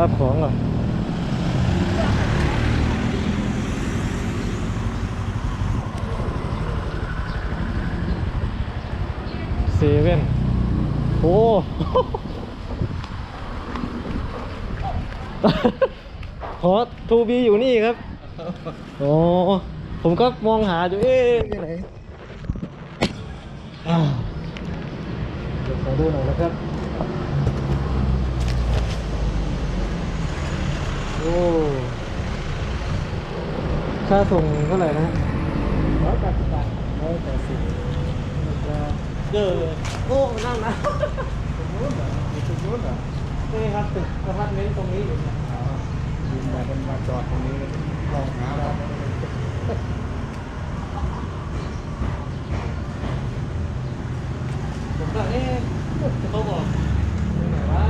รับของก่อนเซเว่นโอ้ฮอตทูบีอยู่นี่ครับ โอ้ผมก็มองหาอยู่เอ๊ะที่ไหนอ่าเดี๋ยวขอดูหน่อยนะครับ โอ้ ค่าส่งเท่าไหร่นะร้อยแปดสิบบาทร้อยแปดสิบเยอะเลยโอ้นั่งนะตรงนู้นเหรออยู่ตรงนู้นเหรอนี่ครับตึกอพาร์ตเมนต์ตรงนี้อยู่นี่ยอ๋อยิงมาเป็นมาจอดตรงนี้ลองหาเราผมก็เอ๊ะเขาบอกไหนวะ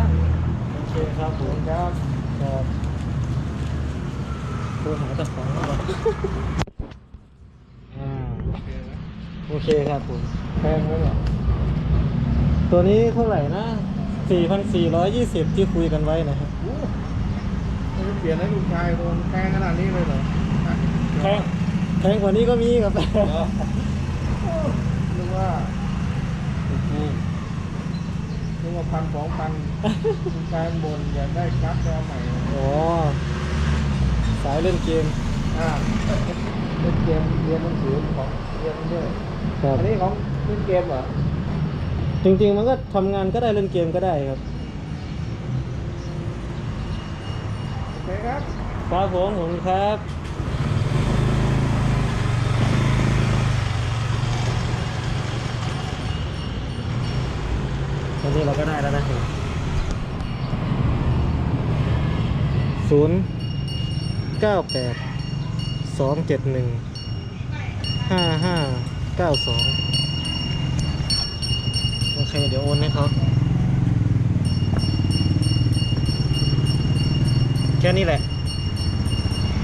โอเคครับผมครับ ครับโทรหาเจ้าของก่อนอ่าโอเคครับผมแพงไหมเนี่ยตัวนี้เท่าไหร่นะ4,420 ที่คุยกันไว้นะครับโอ้ไม่ได้เปลี่ยนให้ลูกชายโดนแพงขนาดนี้เลยเหรอฮะแพงแพงกว่านี้ก็มีครับเหรอนึกว่านึกว่าพันสองพันลูกชายมันบนอยากได้กั๊กแล้วใหม่อ๋อ สายเล่นเกมอ่าเล่นเกมเรียนหนังสือของเรียนด้วยครับอันนี้ของเล่นเกมเหรอจริงๆมันก็ทำงานก็ได้เล่นเกมก็ได้ครับโอเคครับ ครับผมผมครับ ตอนนี้เราก็ได้แล้วนะครับศูนย์ เก้าแปดสองเจ็ดหนึ่งห้าห้าเก้าสองโอเค เดี๋ยวโอนให้เขาแค่นี้แหละ